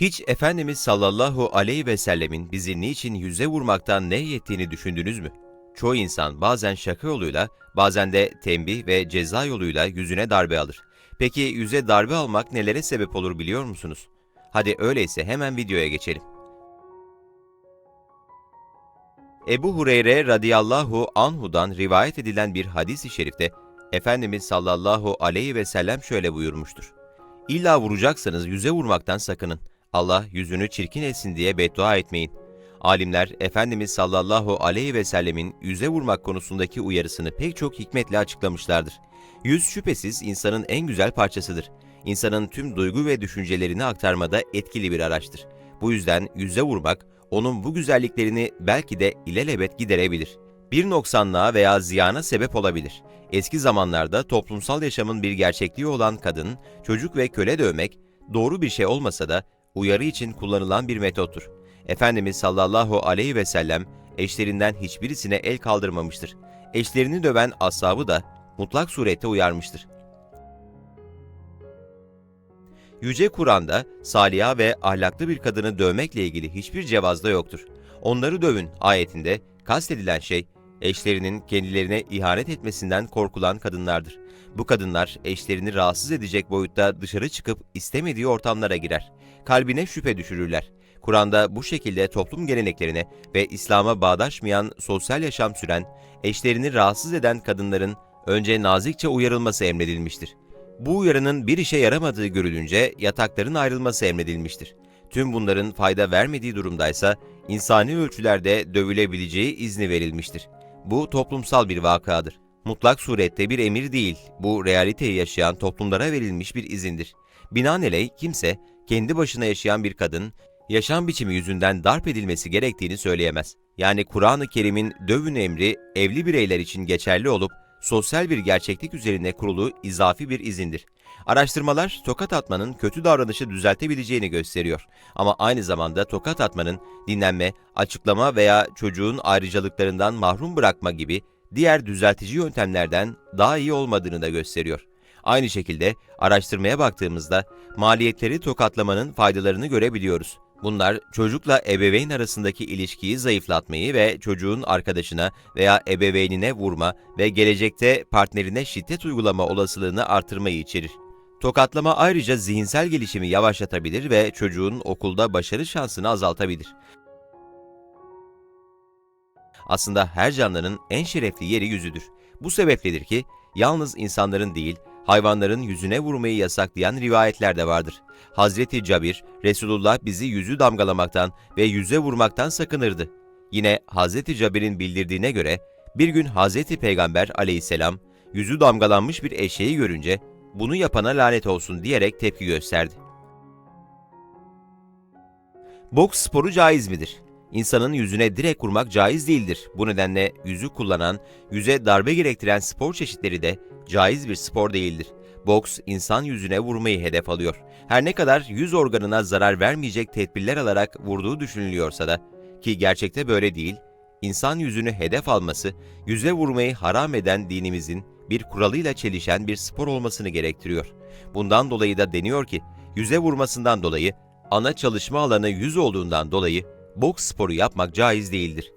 Hiç Efendimiz sallallahu aleyhi ve sellemin bizi niçin yüze vurmaktan ne yettiğini düşündünüz mü? Çoğu insan bazen şaka yoluyla, bazen de tembih ve ceza yoluyla yüzüne darbe alır. Peki yüze darbe almak nelere sebep olur biliyor musunuz? Hadi öyleyse hemen videoya geçelim. Ebu Hureyre radıyallahu anhudan rivayet edilen bir hadis-i şerifte Efendimiz sallallahu aleyhi ve sellem şöyle buyurmuştur. İlla vuracaksanız yüze vurmaktan sakının. Allah yüzünü çirkin etsin diye beddua etmeyin. Alimler Efendimiz sallallahu aleyhi ve sellemin yüze vurmak konusundaki uyarısını pek çok hikmetle açıklamışlardır. Yüz şüphesiz insanın en güzel parçasıdır. İnsanın tüm duygu ve düşüncelerini aktarmada etkili bir araçtır. Bu yüzden yüze vurmak, onun bu güzelliklerini belki de ilelebet giderebilir. Bir noksanlığa veya ziyana sebep olabilir. Eski zamanlarda toplumsal yaşamın bir gerçekliği olan kadın, çocuk ve köle dövmek, doğru bir şey olmasa da uyarı için kullanılan bir metottur. Efendimiz sallallahu aleyhi ve sellem eşlerinden hiçbirisine el kaldırmamıştır. Eşlerini döven ashabı da mutlak surette uyarmıştır. Yüce Kur'an'da saliha ve ahlaklı bir kadını dövmekle ilgili hiçbir cevazda yoktur. Onları dövün ayetinde kastedilen şey eşlerinin kendilerine ihanet etmesinden korkulan kadınlardır. Bu kadınlar eşlerini rahatsız edecek boyutta dışarı çıkıp istemediği ortamlara girer. Kalbine şüphe düşürürler. Kur'an'da bu şekilde toplum geleneklerine ve İslam'a bağdaşmayan sosyal yaşam süren, eşlerini rahatsız eden kadınların önce nazikçe uyarılması emredilmiştir. Bu uyarının bir işe yaramadığı görülünce yatakların ayrılması emredilmiştir. Tüm bunların fayda vermediği durumdaysa insani ölçülerde dövülebileceği izni verilmiştir. Bu toplumsal bir vakadır. Mutlak surette bir emir değil, bu realiteyi yaşayan toplumlara verilmiş bir izindir. Binaenaleyh kimse kendi başına yaşayan bir kadın, yaşam biçimi yüzünden darp edilmesi gerektiğini söyleyemez. Yani Kur'an-ı Kerim'in dövün emri evli bireyler için geçerli olup sosyal bir gerçeklik üzerine kurulu izafi bir izindir. Araştırmalar tokat atmanın kötü davranışı düzeltebileceğini gösteriyor. Ama aynı zamanda tokat atmanın dinlenme, açıklama veya çocuğun ayrıcalıklarından mahrum bırakma gibi diğer düzeltici yöntemlerden daha iyi olmadığını da gösteriyor. Aynı şekilde araştırmaya baktığımızda maliyetleri tokatlamanın faydalarını görebiliyoruz. Bunlar çocukla ebeveyn arasındaki ilişkiyi zayıflatmayı ve çocuğun arkadaşına veya ebeveynine vurma ve gelecekte partnerine şiddet uygulama olasılığını artırmayı içerir. Tokatlama ayrıca zihinsel gelişimi yavaşlatabilir ve çocuğun okulda başarı şansını azaltabilir. Aslında her canlının en şerefli yeri yüzüdür. Bu sebepledir ki yalnız insanların değil, hayvanların yüzüne vurmayı yasaklayan rivayetler de vardır. Hazreti Cabir, Resulullah bizi yüzü damgalamaktan ve yüze vurmaktan sakınırdı. Yine Hazreti Cabir'in bildirdiğine göre bir gün Hazreti Peygamber aleyhisselam yüzü damgalanmış bir eşeği görünce bunu yapana lanet olsun diyerek tepki gösterdi. Boks sporu caiz midir? İnsanın yüzüne direkt vurmak caiz değildir. Bu nedenle yüzü kullanan, yüze darbe gerektiren spor çeşitleri de caiz bir spor değildir. Boks, insan yüzüne vurmayı hedef alıyor. Her ne kadar yüz organına zarar vermeyecek tedbirler alarak vurduğu düşünülüyorsa da, ki gerçekte böyle değil, insan yüzünü hedef alması, yüze vurmayı haram eden dinimizin bir kuralıyla çelişen bir spor olmasını gerektiriyor. Bundan dolayı da deniyor ki, yüze vurmasından dolayı, ana çalışma alanı yüz olduğundan dolayı, boks sporu yapmak caiz değildir.